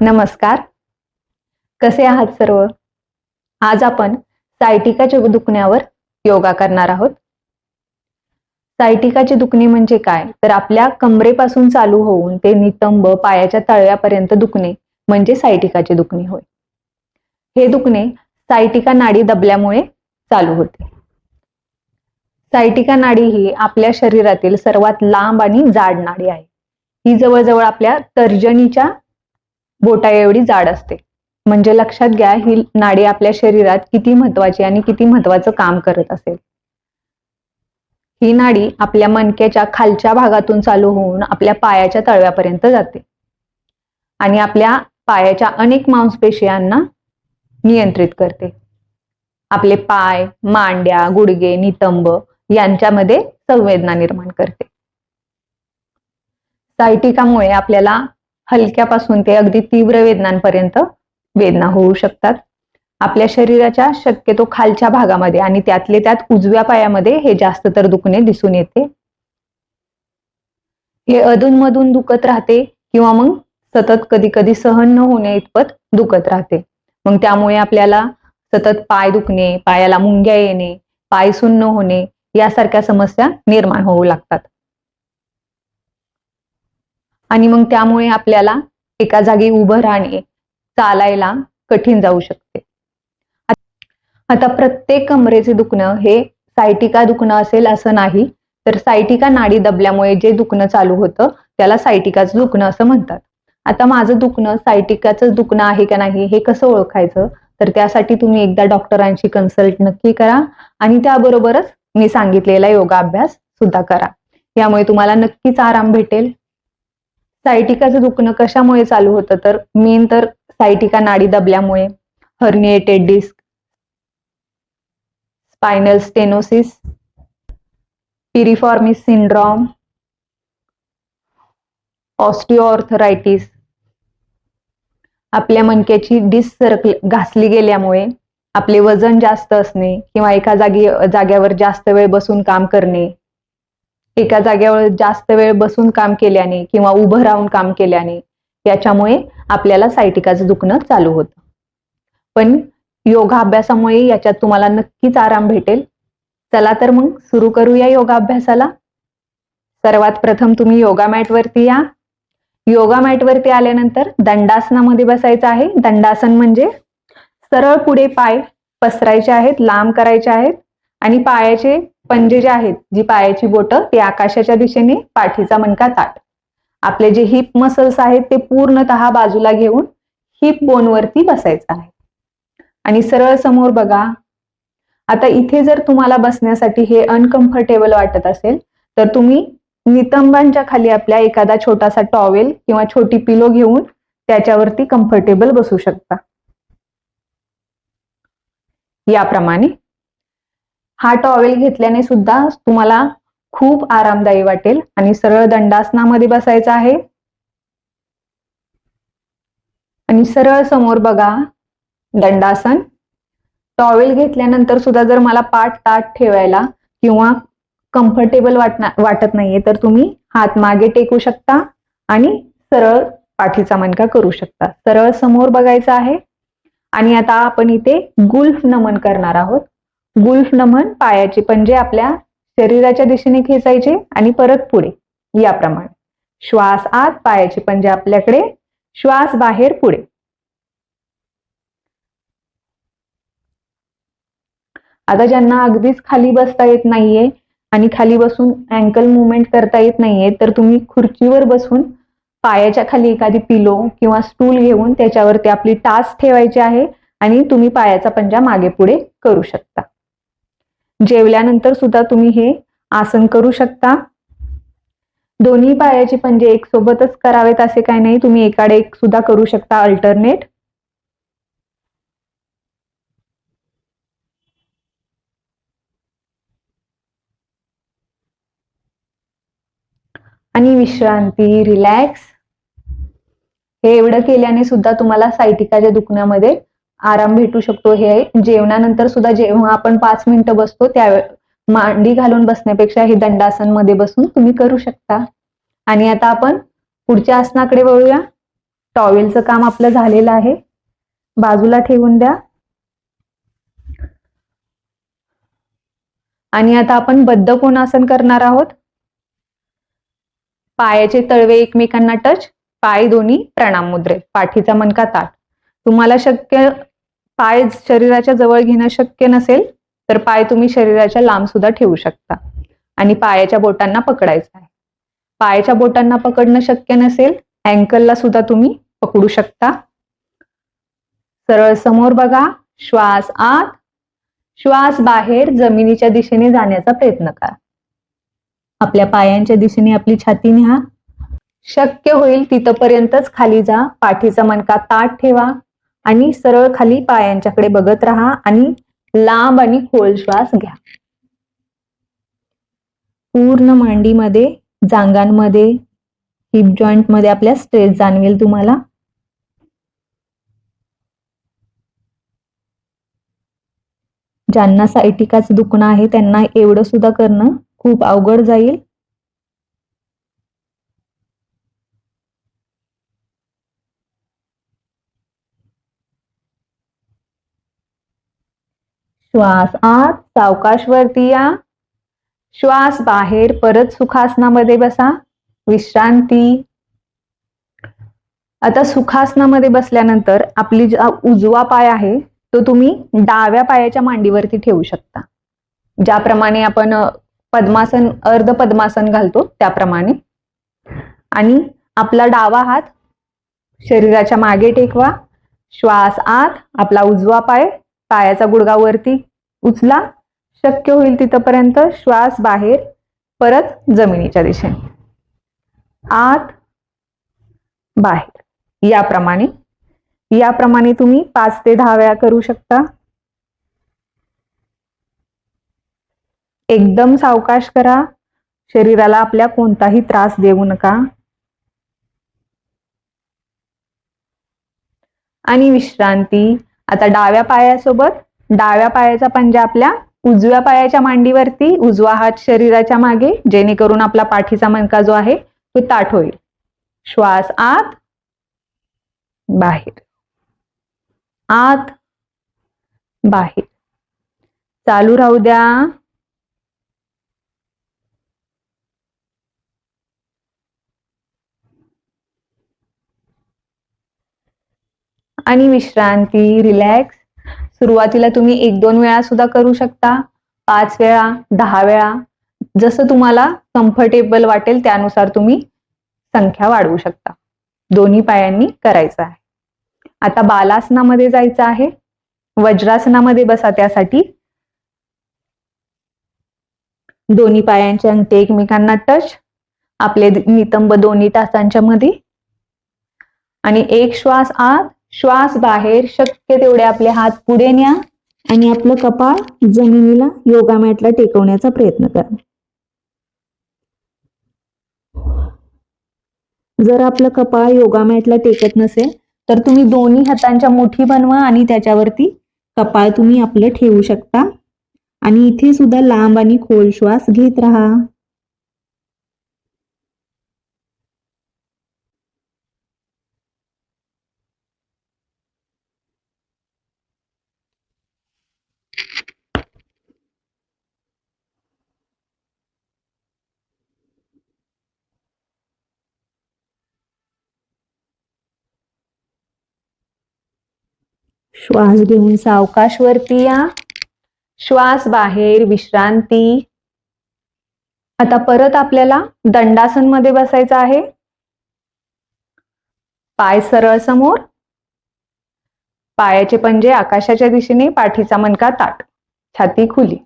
नमस्कार. कसे आहात सर्व? आज आपण सायटिकाच्या दुखण्यावर योगा करणार आहोत. सायटिकाची दुखणे म्हणजे काय? तर आपल्या कमरेपासून चालू होऊन ते नितंब पायाच्या तळव्यापर्यंत दुखणे म्हणजे सायटिकाचे दुखणे होय. हे दुखणे सायटिका नाडी दबल्यामुळे चालू होते. सायटिका नाडी ही आपल्या शरीरातील सर्वात लांब आणि जाड नाडी आहे. ही जवळजवळ आपल्या तर्जनीच्या बोटा एवढी जाड असते. म्हणजे लक्षात घ्या ही नाडी आपल्या शरीरात किती महत्वाची आणि किती महत्वाचं काम करत असेल. ही नाडी आपल्या मणक्याच्या खालच्या भागातून चालू होऊन आपल्या पायाच्या तळव्यापर्यंत जाते. आणि आपल्या पायाच्या अनेक मांसपेशियांना नियंत्रित करते. आपले पाय मांड्या गुडगे नितंब यांच्यामध्ये संवेदना निर्माण करते. सायटिकामुळे आपल्याला हलक्यापासून ते अगदी तीव्र वेदनांपर्यंत वेदना होऊ शकतात. आपल्या शरीराच्या शक्यतो खालच्या भागामध्ये आणि त्यातले त्यात उजव्या पायामध्ये हे जास्त तर दुखणे दिसून येते. हे अधूनमधून दुखत राहते किंवा मग सतत कधी कधी सहन न होणे इतपत दुखत राहते. मग त्यामुळे आपल्याला सतत पाय दुखणे पायाला मुंग्या येणे पाय सुन्न होणे यासारख्या समस्या निर्माण होऊ लागतात. आणि मग त्यामुळे आपल्याला एका जागी उभं राहणे चालायला कठीण जाऊ शकते. आता प्रत्येक कमरेचे दुखणं हे सायटिका दुखणं असेल असं नाही तर सायटिका नाडी दबल्यामुळे जे दुखणं चालू होतं त्याला सायटिकाचं दुखणं असं म्हणतात. आता माझं दुखणं सायटिकाचं दुखणं आहे का नाही हे कसं ओळखायचं? तर त्यासाठी तुम्ही एकदा डॉक्टरांशी कन्सल्ट नक्की करा आणि त्याबरोबरच मी सांगितलेला योगाभ्यास सुद्धा करा. यामुळे तुम्हाला नक्कीच आराम भेटेल. सायटिकाचं दुखणं कशामुळे चालू होतं? तर मेन तर सायटिका नाडी दबल्यामुळे. Herniated disc spinal stenosis piriformis syndrome osteoarthritis आपल्या मणक्याची डिस्क सरक घासली गेल्यामुळे आपले वजन जास्त असणे किंवा एका जागी जाग्यावर जास्त वेळ बसून काम करणे एका जागेवर जास्त वेळ बसून काम केल्याने किंवा उभं राहून काम केल्याने याच्यामुळे आपल्याला सायटिकाचं दुखणं चालू होतं. पण योगा अभ्यासामुळे याच्यात तुम्हाला नक्कीच आराम भेटेल. चला तर मग सुरू करूया योगा अभ्यासाला सर्वात प्रथम तुम्ही योगा मॅटवरती या. योगा मॅटवरती आल्यानंतर दंडासनामध्ये बसायचं आहे. दंडासन म्हणजे सरळ पुढे पाय पसरायचे आहेत लांब करायचे आहेत. आणि पायाचे पंजे जे आहेत जी पायाची बोटं ते आकाशाच्या दिशेने पाठीचा मणका ताट. आपले जे हिप मसल्स आहेत ते पूर्णतः बाजूला घेऊन हिप बोनवरती बसायचं आहे. आणि सरळ समोर बघा. आता इथे जर तुम्हाला बसण्यासाठी हे अनकम्फर्टेबल वाटत असेल तर तुम्ही नितंबांच्या खाली आपल्या एखादा छोटासा टॉवेल किंवा छोटी पिलो घेऊन त्याच्यावरती कम्फर्टेबल बसू शकता. याप्रमाणे हा टॉवेल घेतल्याने सुद्धा तुम्हाला खूप आरामदायी वाटेल आणि सरळ दंडासनामध्ये बसायचं आहे. आणि सरळ समोर बघा दंडासन. टॉवेल घेतल्यानंतर सुद्धा जर मला पाठ ताट ठेवायला किंवा कम्फर्टेबल वाटणार वाटत नाहीये तर तुम्ही हात मागे टेकू शकता आणि सरळ पाठीचा मणका करू शकता. सरळ समोर बघायचं आहे. आणि आता आपण इथे गुल्फ नमन करणार आहोत. गुल्फ नमन पायाचे पंजे आपल्या शरीराच्या दिशेने खेचायचे आणि परत पुढे याप्रमाणे. श्वास आत पायाचे पंजे आपल्याकडे श्वास बाहेर पुढे. आता ज्यांना अगदीच खाली बसता येत नाहीये आणि खाली बसून अँकल मुवमेंट करता येत नाहीये तर तुम्ही खुर्चीवर बसून पायाच्या खाली एखादी पिलो किंवा स्टूल घेऊन त्याच्यावरती आपली टाच ठेवायची आहे आणि तुम्ही पायाचा पंजा मागे पुढे करू शकता. जेवल्यानंतर सुद्धा तुम्ही हे आसन करू शकता. दोन्ही पायाचे पंजे एक सोबतच करावेत असे काही नाही. तुम्ही एकाडे एक सुद्धा करू शकता अल्टरनेट आणि विश्रांती रिलॅक्स हे एवढं केल्याने सुद्धा तुम्हाला सायटिकाच्या दुखण्यामध्ये आराम भेटू शकतो हे जेवणानंतर सुद्धा जेव्हा आपण पाच मिनिटं बसतो त्या मांडी घालून बसण्यापेक्षा हे दंडासनमध्ये बसून तुम्ही करू शकता. आणि आता आपण पुढच्या आसनाकडे वळूया. टॉवेलचं काम आपलं झालेलं आहे. बाजूला ठेवून द्या. आणि आता आपण बद्ध कोणासन करणार आहोत? पायाचे तळवे एकमेकांना टच पाय दोन्ही प्रणाम मुद्रे पाठीचा मनका ताट तुम्हाला शक्य पाय शरीराच्या जवळ घेणं शक्य नसेल तर पाय तुम्ही शरीराच्या लांब सुद्धा ठेवू शकता. आणि पायाच्या बोटांना पकडायचं आहे. पायाच्या बोटांना पकडणं शक्य नसेल अँकलला सुद्धा तुम्ही पकडू शकता. सरळ समोर बघा श्वास आत श्वास बाहेर जमिनीच्या दिशेने जाण्याचा प्रयत्न करा. आपल्या पायांच्या दिशेने आपली छाती न्या. शक्य होईल तिथपर्यंतच खाली जा. पाठीचा मनका ताट ठेवा. आणि सरळ खाली पायांच्याकडे बघत राहा आणि लांब आणि खोल श्वास घ्या. पूर्ण मांडीमध्ये जांगांमध्ये हिप जॉईंटमध्ये आपल्या स्ट्रेस जाणवेल तुम्हाला. ज्यांना सायटिकाच दुखणं आहे त्यांना एवढं सुद्धा करणं खूप अवघड जाईल. श्वास आत सावकाश वरती या. श्वास बाहेर परत सुखासनामध्ये बसा. विश्रांती. आता सुखासनामध्ये बसल्यानंतर आपली उजवा पाय आहे तो तुम्ही डाव्या पायाच्या मांडीवरती ठेवू शकता. ज्याप्रमाणे आपण पद्मासन अर्ध पद्मासन घालतो त्याप्रमाणे. आणि आपला डावा हात शरीराच्या मागे टेकवा. श्वास आत आपला उजवा पाय पायाचा गुडघा वरती उचला. शक्य होईल तिथपर्यंत श्वास बाहेर परत जमिनीच्या दिशेने. आत बाहेर. याप्रमाणे. याप्रमाणे तुम्ही पाच ते दहा वेळा करू शकता. एकदम सावकाश करा. शरीराला आपल्या कोणताही त्रास देऊ नका. आणि विश्रांती. आता डाव्या पायासोबत डाव्या पायाचा पंजा आपल्या उजव्या पायाच्या मांडीवरती उजवा हात शरीराच्या मागे जेणेकरून आपला पाठीचा मणका जो आहे तो ताठ होईल. श्वास आत बाहेर. आत बाहेर. चालू राहू द्या. आणि विश्रांती रिलॅक्स सुरुवातीला तुम्ही एक दोन वेळा सुद्धा करू शकता. पाच वेळा दहा वेळा. जसं तुम्हाला कम्फर्टेबल वाटेल त्यानुसार तुम्ही संख्या वाढवू शकता. दोन्ही पायांनी करायचं आहे. आता बालासनामध्ये जायचं आहे. वज्रासनामध्ये बसा त्यासाठी. दोन्ही पायांचे अंगठे एकमेकांना टच आपले नितंब दोन्ही तासांच्या मध्ये. आणि एक श्वास आत श्वास बाहेर शक्य तेवढे आपले हात पुढे न्या आणि आपलं कपाळ जमिनीला योगा मॅटला टेकवण्याचा प्रयत्न करा. जर आपलं कपाळ योगा मॅटला टेकत नसेल तर तुम्ही दोन्ही हातांच्या मुठी बनवा आणि त्याच्यावरती कपाळ तुम्ही आपलं ठेवू शकता. आणि इथे सुद्धा लांब आणि खोल श्वास घेत राहा. श्वास घेऊन सावकाश वरती या. श्वास बाहेर विश्रांती. आता परत आपल्याला दंडासनमध्ये बसायचं आहे. पाय सरळ समोर. पायाचे पंजे आकाशाच्या दिशेने पाठीचा मनका ताट. छाती खुली.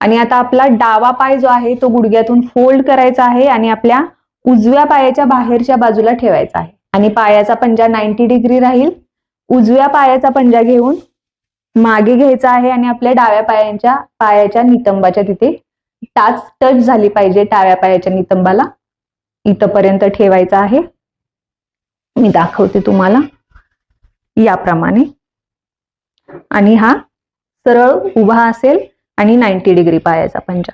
आणि आता आपला डावा पाय जो आहे तो गुडघ्यातून फोल्ड करायचा आहे आणि आपल्या उजव्या पायाच्या बाहेरच्या बाजूला ठेवायचा आहे. आणि पायाचा पंजा नाईन्टी डिग्री राहील. उजव्या पायाचा पंजा घेऊन मागे घ्यायचा आहे आणि आपल्या डाव्या पायांच्या पायाच्या नितंबाच्या तिथे टाच टच झाली पाहिजे डाव्या पायाच्या नितंबाला. इथपर्यंत ठेवायचा आहे. मी दाखवते तुम्हाला याप्रमाणे. आणि हा सरळ उभा असेल आणि नाईन्टी डिग्री पायाचा पंजा.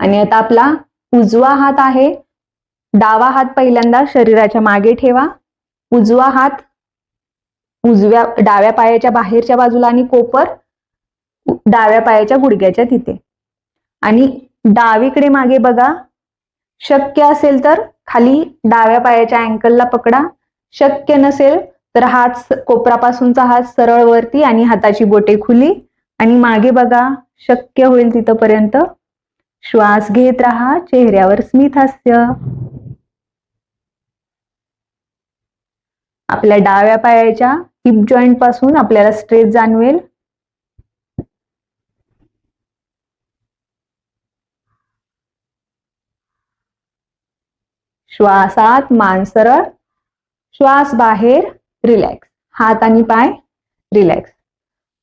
आणि आता आपला उजवा हात आहे. डावा हात पहिल्यांदा शरीराच्या मागे ठेवा. उजवा हात उजव्या डाव्या पायाच्या बाहेरच्या बाजूला आणि कोपर डाव्या पायाच्या गुडघ्याच्या तिथे. आणि डावीकडे मागे बघा. शक्य असेल तर खाली डाव्या पायाच्या अँकलला पकडा. शक्य नसेल तर हात कोपरापासूनचा हात सरळ वरती आणि हाताची बोटे खुली. आणि मागे बघा. शक्य होईल तिथपर्यंत श्वास घेत राहा चेहऱ्यावर स्मित हास्य. आपल्या डाव्या पायाच्या हिप जॉईंटपासून आपल्याला स्ट्रेस जाणवेल. श्वासात मान सरळ श्वास बाहेर रिलॅक्स हात आणि पाय रिलॅक्स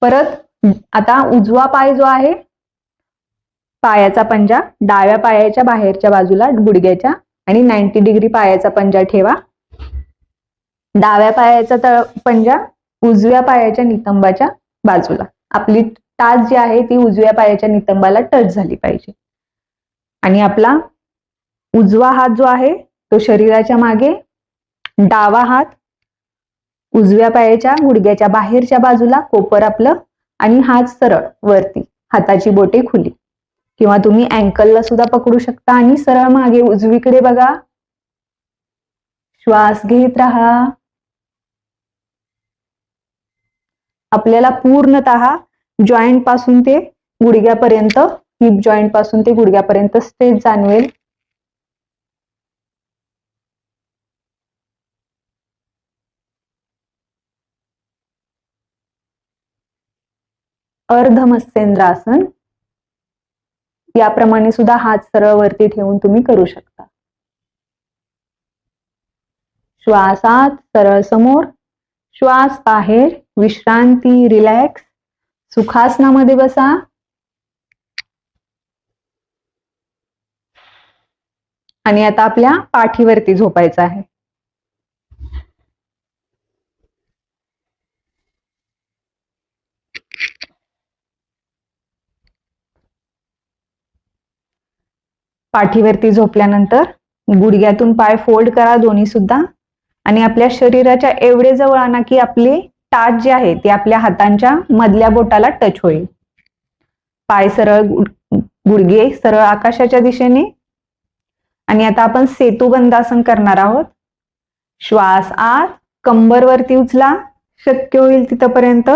परत आता उजवा पाय जो आहे पायाचा पंजा डाव्या पायाच्या बाहेरच्या बाजूला गुडघ्याच्या आणि नाईन्टी डिग्री पायाचा पंजा ठेवा. डाव्या पायाचा तळ पंजा उजव्या पायाच्या नितंबाच्या बाजूला. आपली टाच जी आहे ती उजव्या पायाच्या नितंबाला टच झाली पाहिजे. आणि आपला उजवा हात जो आहे तो शरीराच्या मागे डावा हात उजव्या पायाच्या गुडघ्याच्या बाहेरच्या बाजूला कोपर आपलं आणि हात सरळ वरती. हाताची बोटे खुली. किंवा तुम्ही अँकलला सुद्धा पकडू शकता आणि सरळ मागे उजवीकडे बघा. श्वास घेत राहा. आपल्याला पूर्णत जॉईंटपासून ते गुडघ्यापर्यंत हिप जॉईंटपासून ते गुडघ्यापर्यंत स्ट्रेच जाणवेल. अर्ध मत्स्येंद्रासन याप्रमाणे सुद्धा हात सरळ वरती ठेवून तुम्ही करू शकता. श्वासात सरळ समोर श्वास बाहेर विश्रांती रिलॅक्स सुखासनामध्ये बसा. आणि आता आपल्या पाठीवरती झोपायचं आहे. पाठीवरती झोपल्यानंतर गुडघ्यातून पाय फोल्ड करा दोन्ही सुद्धा. आणि आपल्या शरीराच्या एवढे जवळ आणा की आपली टाच जी आहे ती आपल्या हातांच्या मधल्या बोटाला टच होईल. पाय सरळ गुडघे सरळ आकाशाच्या दिशेने. आणि आता आपण सेतू बंदासन करणार आहोत. श्वास आत कंबर वरती उचला. शक्य होईल तिथपर्यंत.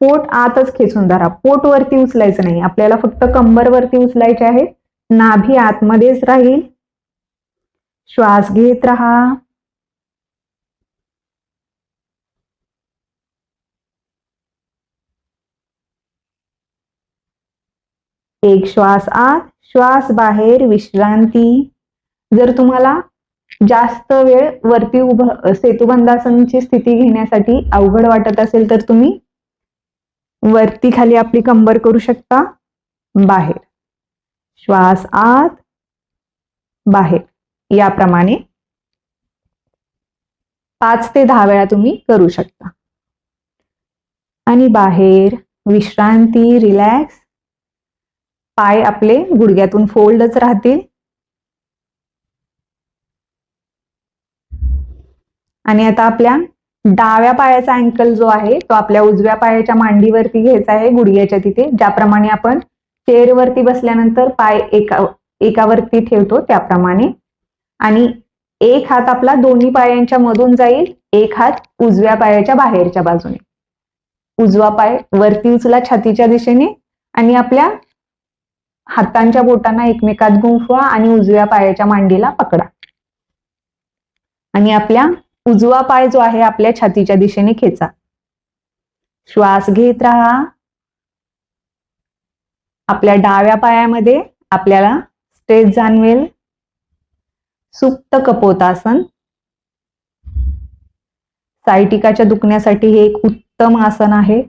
पोट आतच खेचून धरा. पोट वरती उचलायचं नाही. आपल्याला फक्त कंबर वरती उचलायचे आहे नाभी आतमध्येच राहील. श्वास घेत राहा. एक श्वास आत श्वास बाहेर विश्रांती. जर तुम्हाला जास्त वेळ वरती उभं सेतुबंधासनची स्थिती घेण्यासाठी अवघड वाटत असेल तर तुम्ही वरती खाली आपली कंबर करू शकता बाहेर. श्वास आत बाहेर. याप्रमाणे पाच ते दहा वेळा तुम्ही करू शकता. आणि बाहेर विश्रांती रिलॅक्स. पाय आपले गुडघ्यातून फोल्डच राहतील. आणि आता आपल्या डाव्या पायाचा अँकल जो आहे तो आपल्या उजव्या पायाच्या मांडीवरती घ्यायचा आहे गुडघ्याच्या तिथे ज्याप्रमाणे आपण चेअरवरती बसल्यानंतर पाय एका एकावरती ठेवतो त्याप्रमाणे. आणि एक हात आपला दोन्ही पायांच्या मधून जाईल एक हात उजव्या पायाच्या बाहेरच्या बाजूने. उजवा पाय वरती उचला छातीच्या दिशेने आणि आपल्या हातांच्या बोटांना एकमेकात गुंफवा आणि उजव्या पायाच्या मांडीला पकडा. आणि आपल्या उजवा पाय जो आहे आपल्या छातीच्या दिशेने खेचा. श्वास घेत राहा. आपल्या डाव्या पायामध्ये आपल्याला स्ट्रेच जाणवेल. सुप्त कपोतासन. सायटिकाच्या दुखण्यासाठी हे एक उत्तम आसन आहे.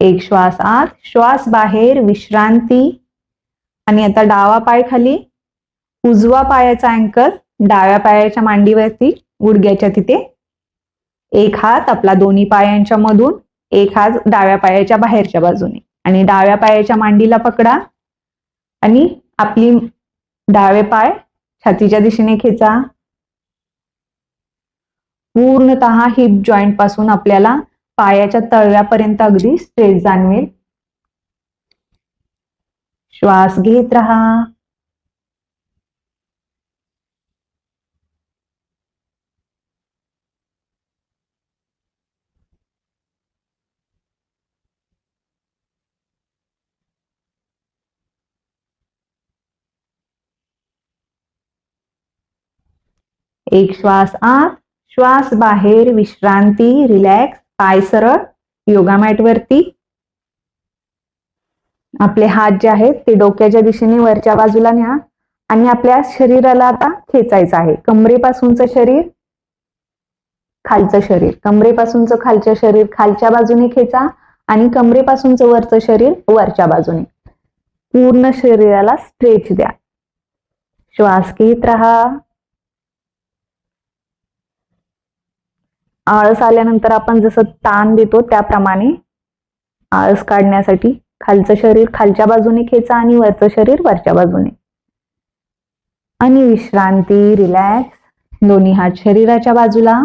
एक श्वास आत श्वास बाहेर विश्रांती. आणि आता डावा पाय खाली उजवा पायाचा अँकर डाव्या पायाच्या मांडीवरती गुडघ्याच्या तिथे. एक हात आपला दोन्ही पायांच्या मधून एक हात डाव्या पायाच्या बाहेरच्या बाजूने. आणि डाव्या पायाच्या मांडीला पकडा आणि आपली डावे पाय छातीच्या दिशेने खेचा. पूर्णत हिप जॉईंटपासून आपल्याला पायाच्या तळव्यापर्यंत अगदी स्ट्रेस जाणवेल. श्वास घेत राहा एक श्वास आत श्वास बाहेर विश्रांती रिलॅक्स पाय सरळ योगा मॅट वरती आपले हात जे आहेत ते डोक्याच्या दिशेने वरच्या बाजूला न्या आणि आपल्या शरीराला आता खेचायचं आहे. कमरेपासूनचं शरीर खालचं शरीर. कमरेपासूनचं खालचं शरीर खालच्या बाजूने खेचा आणि कमरेपासूनचं वरचं शरीर वरच्या बाजूने. पूर्ण शरीराला स्ट्रेच द्या. श्वास घेत राहा. आळस आल्यानंतर आपण जसं ताण देतो त्याप्रमाणे आळस काढण्यासाठी खालचं शरीर खालच्या बाजूने खेचा आणि वरचं शरीर वरच्या बाजूने. आणि विश्रांती रिलॅक्स दोन्ही हात शरीराच्या बाजूला.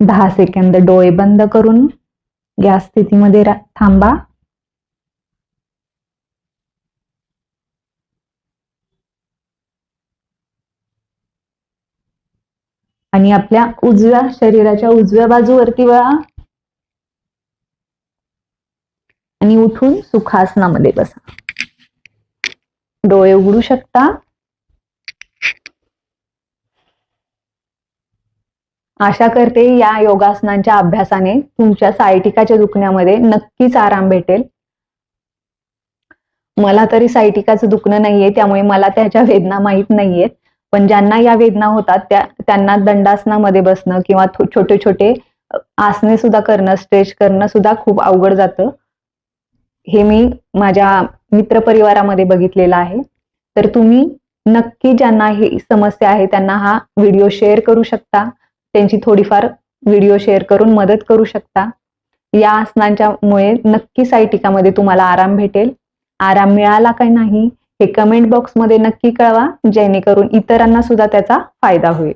दहा सेकंद डोळे बंद करून या स्थितीमध्ये थांबा. आणि आपल्या उजव्या शरीराच्या उजव्या बाजूवरती वळा. आणि उठून सुखासनामध्ये बसा. डोळे उघडू शकता. आशा करते या योगासनांच्या अभ्यासाने तुमच्या सायटिकाच्या दुखण्यामध्ये नक्कीच आराम भेटेल. मला तरी सायटिकाचं दुखणं नाहीये त्यामुळे मला त्याच्या वेदना माहीत नाहीयेत पण ज्यांना या वेदना होतात त्या त्यांना दंडासनामध्ये बसणं किंवा छोटे छोटे आसने सुद्धा करणं स्ट्रेच करणं सुद्धा खूप अवघड जातं. हे मी माझ्या मित्रपरिवारामध्ये बघितलेलं आहे. तर तुम्ही नक्की ज्यांना ही समस्या आहे त्यांना हा व्हिडिओ शेअर करू शकता. त्यांची थोडीफार व्हिडिओ शेअर करून मदत करू शकता. या आसनांच्यामुळे नक्की सायटिकामध्ये तुम्हाला आराम भेटेल. आराम मिळाला काय नाही हे कमेंट बॉक्समध्ये नक्की कळवा. जेणेकरून इतरांना सुद्धा त्याचा फायदा होईल.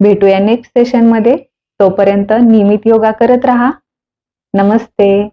भेटूया नेक्स्ट सेशनमध्ये तोपर्यंत नियमित योगा करत राहा. नमस्ते.